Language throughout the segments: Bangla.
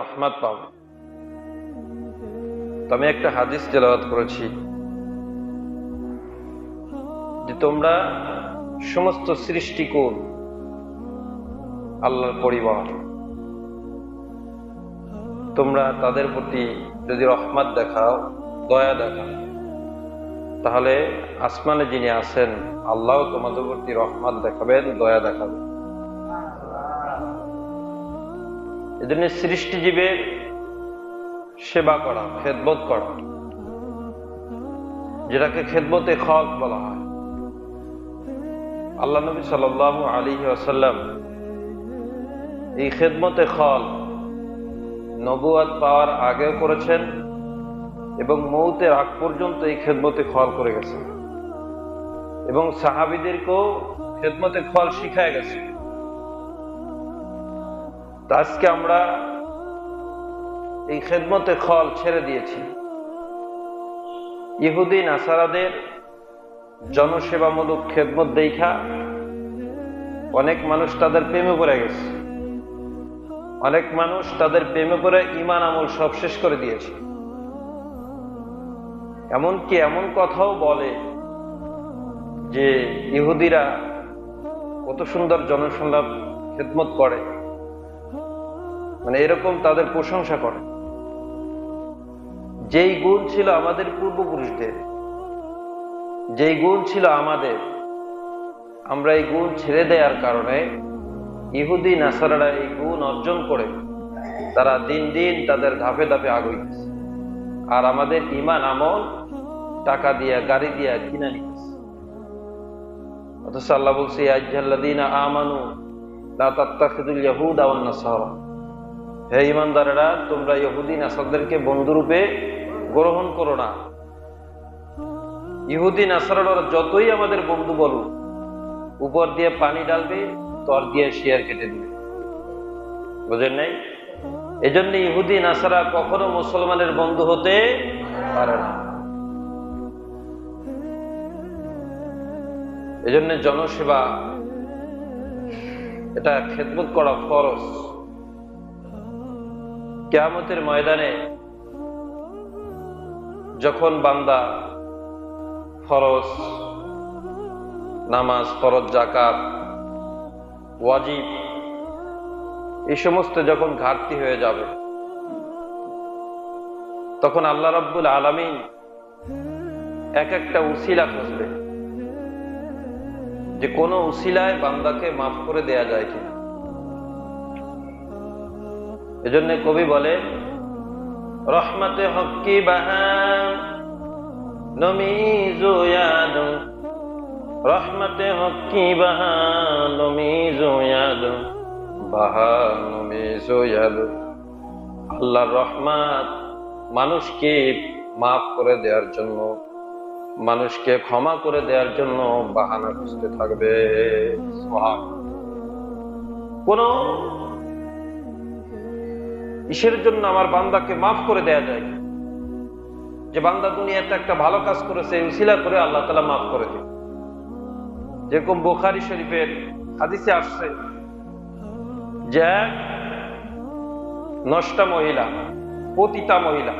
রহমত পাবে। আমি একটা হাদিস তেলাওয়াত করেছি যে তোমরা সমস্ত সৃষ্টিকুল আল্লাহর পরিবার। তোমরা তাদের প্রতি যদি রহমত দেখাও, দয়া দেখাও, তাহলে আসমানে যিনি আছেন, আল্লাহ তোমাদের প্রতি রহমত দেখাবেন, দয়া দেখাবেন। এজন্য সৃষ্টিজীবের সেবা করা, খেদমত করা। যেটাকে খেদমতে খক বলা হয়। আল্লাহ নবী সাল আলী আসাল্লাম এই খেদমতে খল নবুয়াদ পাওয়ার আগেও করেছেন এবং মৌতের আগ পর্যন্ত এই খেদমতে খল করে গেছেন। এবং সাহাবিদেরকেও খেদমতে খল শিখায় গেছে আজকে আমরা এই খেদমতে খল ছেড়ে দিয়েছি। ইহুদি, নাসারাদের জনসেবামূলক খেদমত দেখা অনেক মানুষ তাদের প্রেমে পড়ে গেছে। অনেক মানুষ তাদের প্রেমে পড়ে ইমান আমল সব শেষ করে দিয়েছে। এমনকি এমন কথাও বলে যে ইহুদিরা কত সুন্দর জনসংলাপ খেদমত করে। মানে এরকম তাদের প্রশংসা করে। যেই গুণ ছিল আমাদের পূর্বপুরুষদের, যেই গুণ ছিল আমাদের, আমরা এই গুণ ছেড়ে দেওয়ার কারণে ইহুদি, নাসারারা এই গুণ অর্জন করে তারা দিন দিন তাদের ধাপে ধাপে আগাইতেছে আর আমাদের ইমান আমল টাকা দিয়া, গাড়ি দিয়া কিনা নিতেছে। অথচ আল্লাহ বলছে আজ্জাল্লাদিনা আমানু, লা তাত্তাখিদুল ইয়াহুদা ওয়ান নাসারা। হে ইমানদারেরা, তোমরা ইহুদিন আসাদদেরকে বন্ধুরূপে গ্রহণ করো না। ইহুদিন আসারা যতই আমাদের বন্ধু বলুক, উপর দিয়ে পানি ডালবে তর দিয়ে শেয়ার কেটে দিবে। বুঝেন নাই? এজন্য ইহুদিন আসারা কখনো মুসলমানের বন্ধু হতে পারে না। এজন্য জনসেবা, এটা খেদমত করা ফরজ। কেয়ামতের ময়দানে যখন বান্দা ফরজ, নামাজ, ফরজ জাকাত ওয়াজিব, এই সমস্ত যখন ঘাটতি হয়ে যাবে, তখন আল্লাহ রব্বুল আলমিন এক একটা উসিলা খুঁজবে যে কোন উসিলায় বান্দাকে মাফ করে দেয়া যায় কিনা। এজন্য কবি বলে, রহমতে হকি বাহান রহমতে হকি বাহান নমি জোয়াদ বাহান নমি জোয়াদ। আল্লাহর রহমাত মানুষকে মাফ করে দেওয়ার জন্য, মানুষকে ক্ষমা করে দেওয়ার জন্য বাহানা খুঁজতে থাকবে। কোন ইসের জন্য আমার বান্দাকে মাফ করে দেয়া যায়? যে বান্দা দুনিয়াতে একটা ভালো কাজ করেছে উসিলা করে আল্লাহ তালা মাফ করে দিন যেরকম বোখারি শরীফের হাদিসে আসছে যে নষ্টা মহিলা পতিতা মহিলা,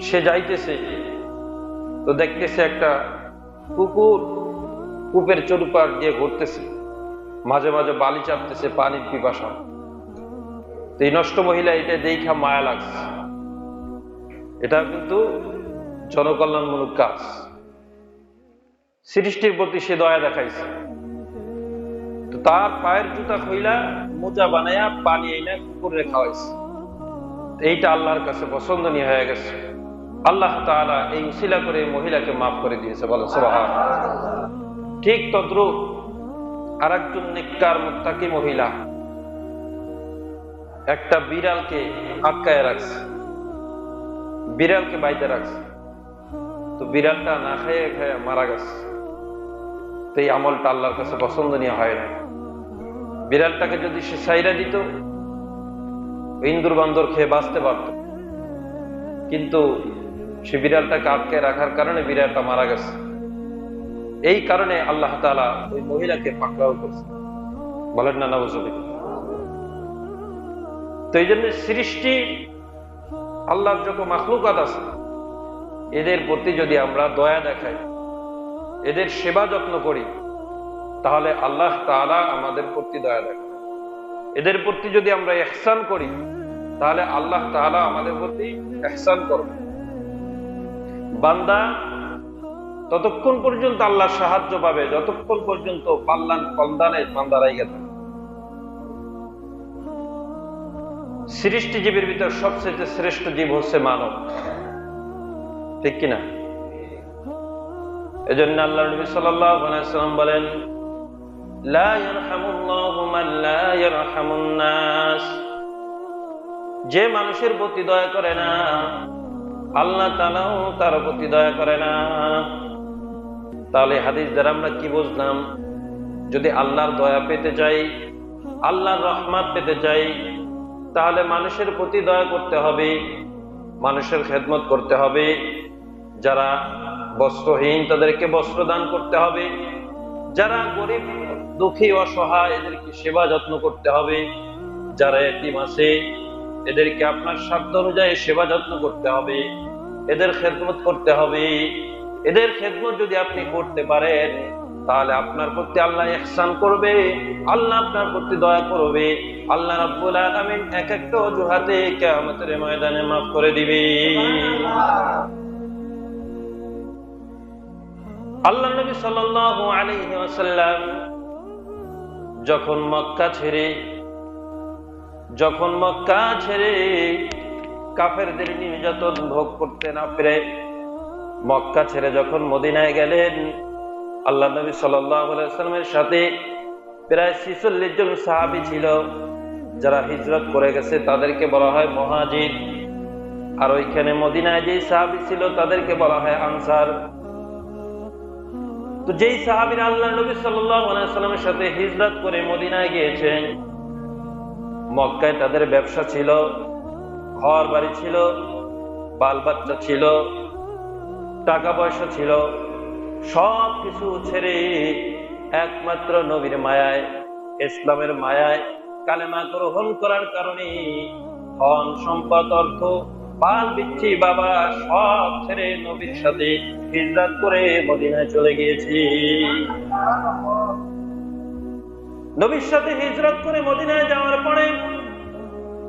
সে যাইতেছে, তো দেখতেছে একটা কুকুর, কূপের চরুপার দিয়ে ঘুরতেছে। মাঝে মাঝে বালি চাপতেছে পানির পিপাসা। এই নষ্ট মহিলা এটা দেখা মায়া লাগছে। এটা কিন্তু জনকল্যাণমূলক কাজ। সৃষ্টির প্রতি সে দয়া দেখাইছে। তো তার পায়ের জুতা খইলা মোজা বানাইয়া পানি এনে কুকুরে খাওয়াইছে। এইটা আল্লাহর কাছে পছন্দনীয় হয়ে গেছে। আল্লাহ তাআলা এই উসিলা করে মহিলাকে মাফ করে দিয়েছে। বলে সুবহান ঠিক তদ্রুপ আর একজন নিকার মুক্তাকি মহিলা একটা বিড়ালকে আটকায় রাখছে, বিড়ালকে বাইতে রাখছে। তো বিড়ালটা না খাইয়ে খাইয়ে মারা গেছে। তো এই আমলটা আল্লাহর কাছে পছন্দনীয় হয় না। বিড়ালটাকে যদি সে সাইরা দিত, ইন্দুর বান্দর খেয়ে বাঁচতে পারত। কিন্তু সে বিড়ালটাকে আটকে রাখার কারণে বিড়ালটা মারা গেছে। এই কারণে আল্লাহ তালা ওই মহিলাকে পাকড়াও করছে। বলেন না নবজবি এই জন্য সৃষ্টি আল্লাহর যত মাখলুকাত আছে, এদের প্রতি যদি আমরা দয়া দেখাই, এদের সেবা যত্ন করি, তাহলে আল্লাহ তাআলা আমাদের প্রতি দয়া দেখায় এদের প্রতি যদি আমরা এহসান করি, তাহলে আল্লাহ তাআলা আমাদের প্রতি এহসান করবে বান্দা ততক্ষণ পর্যন্ত আল্লাহ সাহায্য পাবে, যতক্ষণ পর্যন্ত পাল্লান কলদানে বান্দারাই গেছে। সৃষ্টিজীবীর ভিতর সবচেয়ে শ্রেষ্ঠ জীব হচ্ছে মানব। ঠিক কিনা এজন্য আল্লাহ নবী সাল্লাম বলেন যে মানুষের প্রতি দয়া করে না, আল্লাহ তাআলাও তার প্রতি দয়া করে না। তাহলে হাদিস দ্বারা আমরা কি বুঝলাম? যদি আল্লাহর দয়া পেতে চাই, আল্লাহর রহমত পেতে চাই, তাহলে মানুষের প্রতি দয়া করতে হবে, মানুষের খেদমত করতে হবে, যারা বস্ত্রহীন তাদেরকে বস্ত্র দান করতে হবে, যারা গরিব, দুঃখী, অসহায় এদেরকে সেবা যত্ন করতে হবে, যারা এটিম আছে, এদেরকে আপনার সাধ্য অনুযায়ী সেবা যত্ন করতে হবে, এদের খেদমত করতে হবে। এদের খেদমত যদি আপনি করতে পারেন, তাহলে আপনার প্রতি আল্লাহ ইহসান করবে, আল্লাহ আপনার প্রতি দয়া করবে, আল্লাহ রাব্বুল আলামিন এক একটা অজুহাতে কিয়ামতের ময়দানে মাফ করে দিবে। আল্লাহ নবী সাল্লাল্লাহু আলাইহি ওয়াসাল্লাম যখন মক্কা ছেড়ে, যখন মক্কা ছেড়ে কাফেরদের নির্যাতন ভোগ করতে না পেরে মক্কা ছেড়ে যখন মদিনায় গেলেন, আল্লাহ নবী সাল্লামের সাথে প্রায় ছিচল্লিশ জন সাহাবি ছিল, যারা হিজরত করে গেছে, তাদেরকে বলা হয় মহাজির আর ওইখানে মদিনায় যেই সাহাবি ছিল, তাদেরকে বলা হয় আনসার। তো যেই সাহাবির আল্লাহ নবী সাল্লামের সাথে হিজরত করে মদিনায় গিয়েছেন, মক্কায় তাদের ব্যবসা ছিল ঘর বাড়ি ছিল বাল বাচ্চা ছিল টাকা পয়সা ছিল, সব কিছু ছেড়ে একমাত্র নবীর মায়ায়, ইসলামের মায়ায় কালেমা গ্রহণ করার কারণে ধন সম্পদ, অর্থ পাল বিচ্ছি বাবা সব ছেড়ে নবীর সাথে হিজরাত করে মদিনায় চলে গিয়েছি। নবীর সাথে হিজরত করে মদিনায় যাওয়ার পরে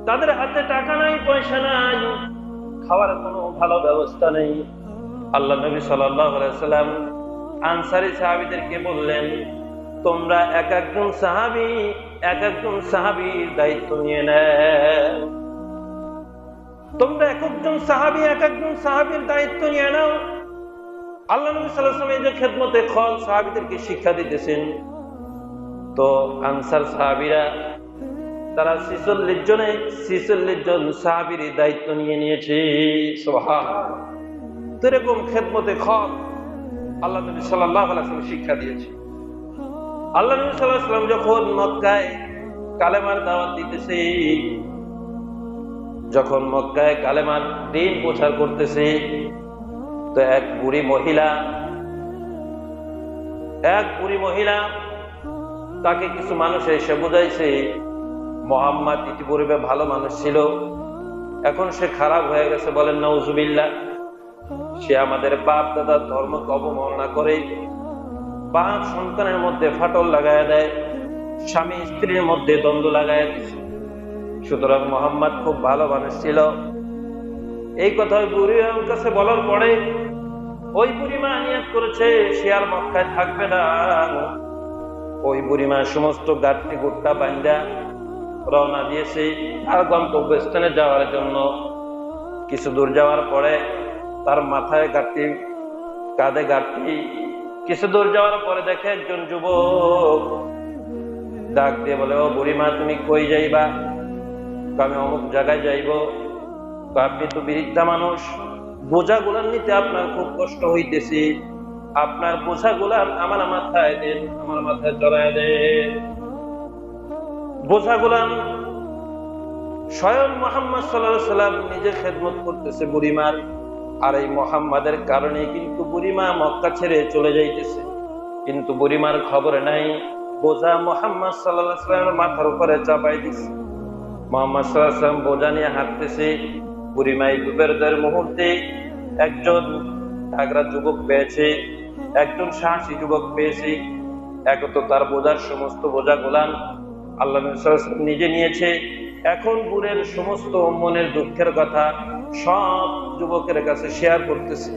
তাদের হাতে টাকা নাই, পয়সা নাই, খাওয়ার কোনো ভালো ব্যবস্থা নেই। আল্লাহ নবী সাল্লাম আনসারি সাহাবিদেরকে বললেন, তোমরা এক একজন সাহাবি, এক একজন সাহাবির দায়িত্ব নিয়ে নেয় তোমরা এক একজন সাহাবি, এক একজন সাহাবির দায়িত্ব নিয়ে নাও। আল্লাহ নবী সাল্লাম এই যে খেদমতে খল সাহাবিদেরকে শিক্ষা দিতেছেন। তো আনসার সাহাবিরা, তারা ছিচল্লিশ জনে ছিচল্লিশ জন সাহাবির দায়িত্ব নিয়ে নিয়েছে। সোহা এরকম খেদমতে খল আল্লাহ নবী সাল্লাম শিক্ষা দিয়েছে। আল্লাহ নবী সাল্লাম যখন মক্কায় কালেমার দাওয়াত দিতেছে, যখন মক্কায় কালেমার দিন প্রচার করতেছে, তো এক বুড়ি মহিলা, এক বুড়ি মহিলা তাকে কিছু মানুষ এসে বুঝাইছে, মোহাম্মদ ইতিপূর্বে ভালো মানুষ ছিল, এখন সে খারাপ হয়ে গেছে। বলেন নৌজুবিল্লা সে আমাদের বাপ দাদার ধর্মকে অবমাননা করে পাঁচ সন্তানের মধ্যে ফাটল লাগায় দেয়, স্বামী স্ত্রীর মধ্যে দ্বন্দ্ব লাগায় সুতরাং মোহাম্মদ খুব ভালো মানুষ ছিল। এই কথা ওই বুড়ি কাছে বলার পরে ওই বুড়িমা নিয়ত করেছে, সে আর মক্কায় থাকবে না। ওই বুড়িমা সমস্ত গাঠটি গুট্টা বান্ধা রওনা দিয়েছে। আর গন্তব্যস্থানে যাওয়ার জন্য। কিছু দূর যাওয়ার পরে তার মাথায় গাঠটি কাঁধে গাঠটি কিছু দূর যাওয়ার পরে দেখে একজন যুবক ডাক দিয়ে বলে, ও বুড়িমা, তুমি কই যাইবা? আমি অমুক জায়গায় যাইব। আপনি তো বৃদ্ধা মানুষ। বোঝা গুলান নিতে আপনার খুব কষ্ট হইতেছে। আপনার বোঝা গুলান আমার মাথায় দেন, আমার মাথায় চড়ায় দেন। বোঝা গুলান স্বয়ং মোহাম্মদ সাল্লাহ সাল্লাম নিজে খেদমত করতেছে বুড়িমার। আর এই মোহাম্মদের কারণে কিন্তু বুড়িমা মক্কা ছেড়ে চলে যাইতেছে। কিন্তু বুড়িমার খবর নাই, বোঝা মোহাম্মদ সাল্লাহ সাল্লামের মাথার উপরে চাপাই দিছে। মোহাম্মদ সাল্লাম বোঝা নিয়ে হাঁটতেছে বুড়িমাই দুবেরদের মুহূর্তে একজন ঢাকরা যুবক পেয়েছে, একজন সাহসী যুবক পেয়েছে। এক তো তার বোঝার সমস্ত বোঝা গোলান আল্লাহ নিজে নিয়েছে। এখন বুড়ের সমস্ত মনের দুঃখের কথা সব যুবকের কাছে শেয়ার করতেছে।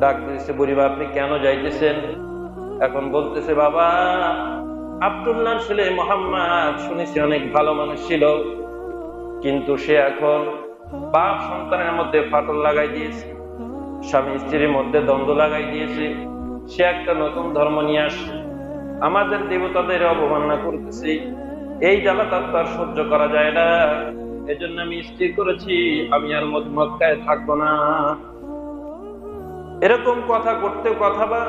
ডাক দিয়েছে বুড়িমা, আপনি কেন যাইতেছেন? এখন বলতেছে, বাবা আব্দুল্লাহ ছেলে মোহাম্মদ শুনেছি অনেক ভালো মানুষ ছিল, কিন্তু সে এখন বাপ সন্তানের মধ্যে ফাটল লাগাই দিয়েছে, স্বামী স্ত্রীর মধ্যে দ্বন্দ্ব লাগাই দিয়েছে, সে একটা নতুন ধর্ম নিয়ে আসছে। আমাদের দেবতাদের অবমাননা করতেছে এই জ্বালা তার সহ্য করা যায় না। এজন্য আমি স্থির করেছি, আমি আর মদ- মক্কায় থাকব না। এরকম কথা করতে কথা বা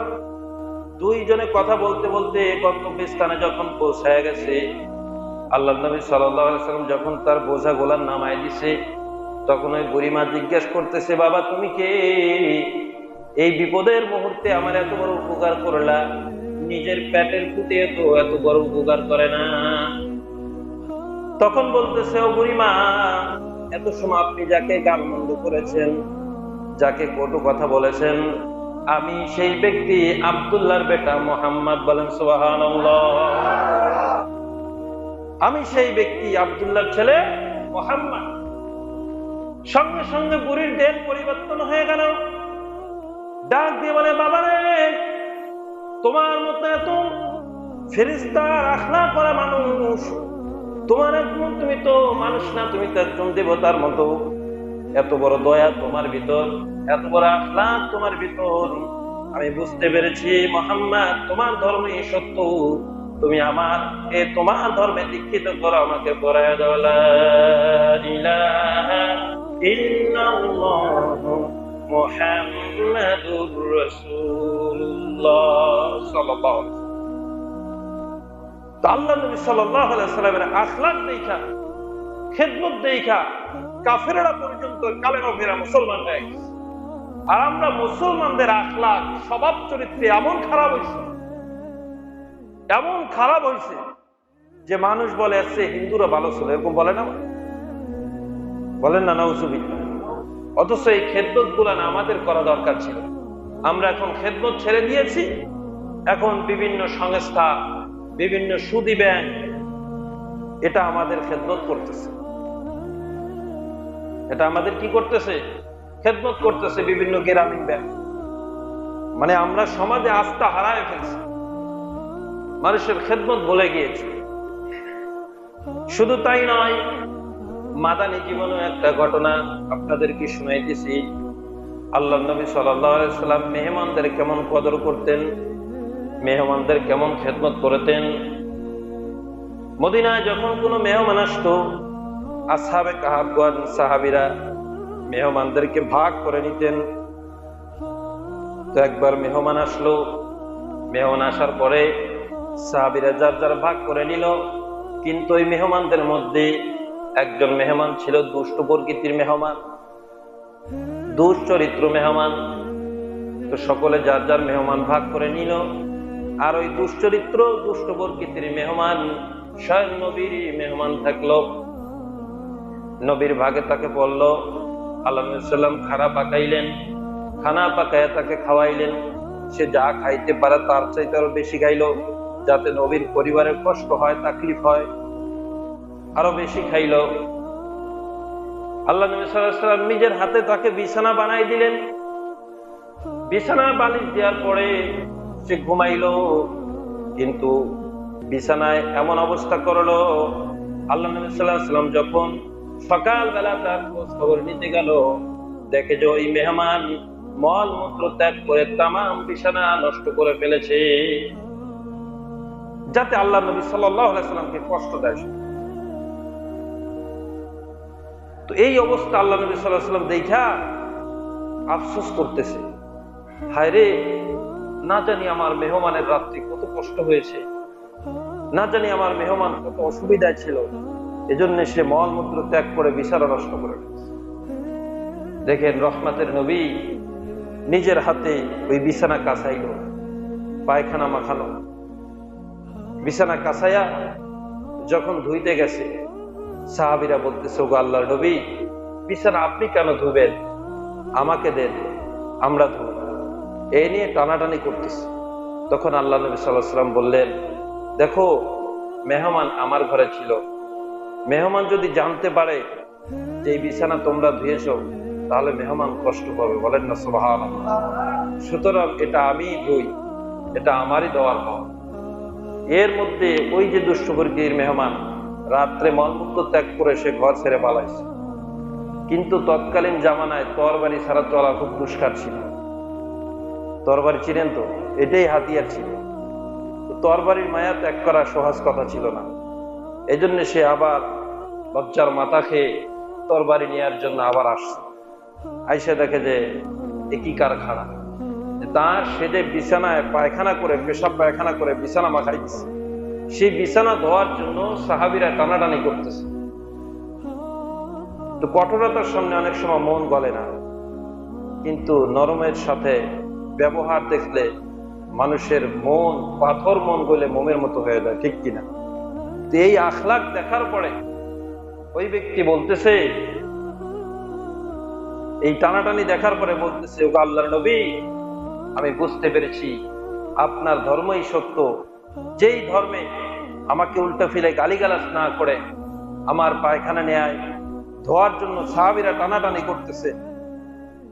দুইজনে কথা বলতে বলতে গন্তব্য স্থানে যখন পৌঁছায় গেছে আল্লাহ নবী সাল্লাম যখন তার বোঝা গোলার নামায় দিছে, তখন ওই বুড়িমা জিজ্ঞেস করতেছে, বাবা, তুমি কে? এই বিপদের মুহূর্তে আমার এত বড় উপকার করলা, নিজের পেটের ফুটে তো এত বড় উপকার করে না। তখন বলতেছে, ও বুড়িমা, এত সময় আপনি যাকে গালমন্দ করেছেন, যাকে কটু কথা বলেছেন, আমি সেই ব্যক্তি আব্দুল্লাহর বেটা মোহাম্মদ বলেন সুবাহান আমি সেই ব্যক্তি আব্দুল্লাহর ছেলে মোহাম্মদ। সঙ্গে সঙ্গে বুড়ির দেহ পরিবর্তন হয়ে গেল। ডাক দিয়ে বলে বাবা রে তোমার মতো এত ফেরিস্তার আখলা করা মানুষ তোমার একজন তুমি তো মানুষ না, তুমি তো একজন দেবতার মতো। এত বড় দয়া তোমার ভিতর, এত বড় আখলাক তোমার ভিতর। আমি বুঝতে পেরেছি, মোহাম্মদ, তোমার ধর্মই সত্য। তুমি আমার এ তোমার ধর্মে দীক্ষিত করো, আমাকে পড়ায় দাও। লা ইলাহা ইল্লাল্লাহ মুহাম্মাদুর আলাইহি কাফেররা পর্যন্ত আর আমরা মুসলমানদের স্বভাব চরিত্রে এমন খারাপ এমন খারাপ যে মানুষ বলে আসছে হিন্দুরা ভালো ছিল, এরকম বলে না? বলেন না নৌসুবিল্লা অথচ এই খেদমতগুলা না আমাদের করা দরকার ছিল। আমরা এখন খেদমত ছেড়ে দিয়েছি, এখন বিভিন্ন সংস্থা বিভিন্ন সুদী ব্যাংক এটা আমাদের খেদমত করতেছে। এটা আমাদের কি করতেছে? খেদমত করতেছে বিভিন্ন গ্রামীণ ব্যাংক। মানে আমরা সমাজে আস্থা হারায় ফেলছি। মানুষের খেদমত বলে গিয়েছে। শুধু তাই নয়, মাদানী জীবনে একটা ঘটনা আপনাদেরকে শুনাইতেছি? আল্লাহ নবী সাল্লাম মেহমানদের কেমন কদর করতেন? মেহমানদের কেমন খেদমত করতেন? মদিনায় যখন কোনো মেহমান আসতো, আসহাবে কাহাবগণ সাহাবিরা মেহমানদেরকে ভাগ করে নিতেন। তো একবার মেহমান আসলো। মেহমান আসার পরে সাহাবিরা যার যার ভাগ করে নিল, কিন্তু ওই মেহমানদের মধ্যে একজন মেহমান ছিল দুষ্ট প্রকৃতির মেহমান, দুশ্চরিত্র মেহমান। তো সকলে যার যার মেহমান ভাগ করে নিল। আর ওই দুশ্চরিত্র দুষ্ট প্রকৃতির মেহমান, স্বয়ং নবীর মেহমান থাকল। নবীর ভাগে তাকে বলল আল্লাহাম খানা পাকাইলেন। খানা পাকাইয়া তাকে খাওয়াইলেন। সে যা খাইতে পারে তার চাইতে আরও বেশি খাইলো, যাতে নবীর পরিবারের কষ্ট হয়, তাকলিফ হয়। আরও বেশি খাইল। আল্লাহ নবী সাল্লাম নিজের হাতে তাকে বিছানা বানাই দিলেন। বিছানা বালিশ দেওয়ার পরে সে ঘুমাইলো, কিন্তু বিছানায় এমন অবস্থা করল, আল্লাহ নবী সাল্লাম যখন সকালবেলা তার খোঁজ খবর নিতে গেল, দেখে যে ওই মেহমান মল মূত্র ত্যাগ করে তামাম বিছানা নষ্ট করে ফেলেছে, যাতে আল্লাহ নবী সাল্লামকে কষ্ট দেয়। তো এই অবস্থা আল্লাহ নবী সাল্লাম দেখা আফসোস করতেছে। হায় রে না জানি আমার মেহমানের রাত্রি কত কষ্ট হয়েছে। না জানি আমার মেহমান কত অসুবিধায় ছিল। এজন্য সে মলমূত্র ত্যাগ করে বিছানা নষ্ট করে দেখেন, রহমাতের নবী নিজের হাতে ওই বিছানা কাছাইল পায়খানা মাখানো বিছানা কাছাইয়া যখন ধুইতে গেছে, সাহাবিরা বলতেছে, ওগো আল্লাহর নবী, বিছানা আপনি কেন ধুবেন? আমাকে দেন, আমরা ধুব এই নিয়ে টানাটানি করতেছে। তখন আল্লাহ নবী সাল্লাহ সাল্লাম বললেন, দেখো, মেহমান আমার ঘরে ছিল। মেহমান যদি জানতে পারে যে বিছানা তোমরা ধুয়েছ, তাহলে মেহমান কষ্ট পাবে। বলেন না সোহান সুতরাং এটা আমি ধুই, এটা আমারই দেওয়ার হক এর মধ্যে ওই যে দুষ্টবর্গীর মেহমান, রাত্রে মলমূত্র ত্যাগ করে সে ঘর ছেড়ে পালাইছে। কিন্তু তৎকালীন জামানায় তরবারি ছাড়া চলা খুব দুষ্কার ছিল। তরবারি চিনেন তো? এটাই হাতিয়ার ছিল। তরবারির মায়া ত্যাগ করা সহজ কথা ছিল না। এই জন্য সে আবার লজ্জার মাথা খেয়ে তরবারি নেওয়ার জন্য আবার আসছে। আইসে দেখে যে একই কারখানা? তার সে যে বিছানায় পায়খানা করে, পেশাব পায়খানা করে বিছানা মাখাইছে সেই বিছানা ধোয়ার জন্য সাহাবিরা টানাটানি করতেছে। তো কঠোরতার সামনে অনেক সময় মন গলে না। কিন্তু নরমের সাথে ব্যবহার দেখলে মানুষের মন, পাথর মন গলে মোমের মতো হয়ে যায়, ঠিক কিনা? এই আখলাক দেখার পরে ওই ব্যক্তি বলতেছে, এই টানাটানি দেখার পরে বলতেছে, ওগো আল্লাহর নবী, আমি বুঝতে পেরেছি, আপনার ধর্মই সত্য। যেই ধর্মে আমাকে উল্টা ফিরে গালিগালাজ না করে আমার পায়খানা নেয় ধোয়ার জন্য সাহাবিরা টানাটানি করতেছে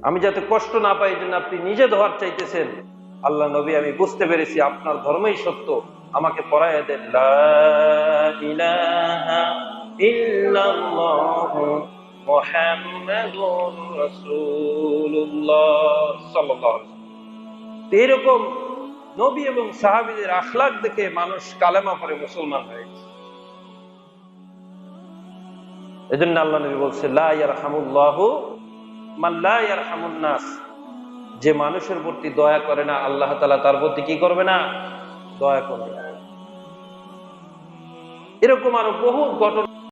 আমি যাতে কষ্ট না পাই জন্য আপনি নিজে ধোয়ার চাইতেছেন। আল্লাহ নবী, আমি বুঝতে পেরেছি আপনার ধর্মই সত্য। আমাকে পড়াইয়া দেন এরকম নবী এবং সাহাবীদের আখলাক দেখে মানুষ কালেমা পরে মুসলমান হয়ে হয়েছে এজন্য আল্লাহ নবী বলছে, লা যে মানুষের প্রতি দয়া করে না, আল্লাহ তালা তার প্রতি কি করবে না? দয়া করবে। এরকম আরও বহু ঘটনা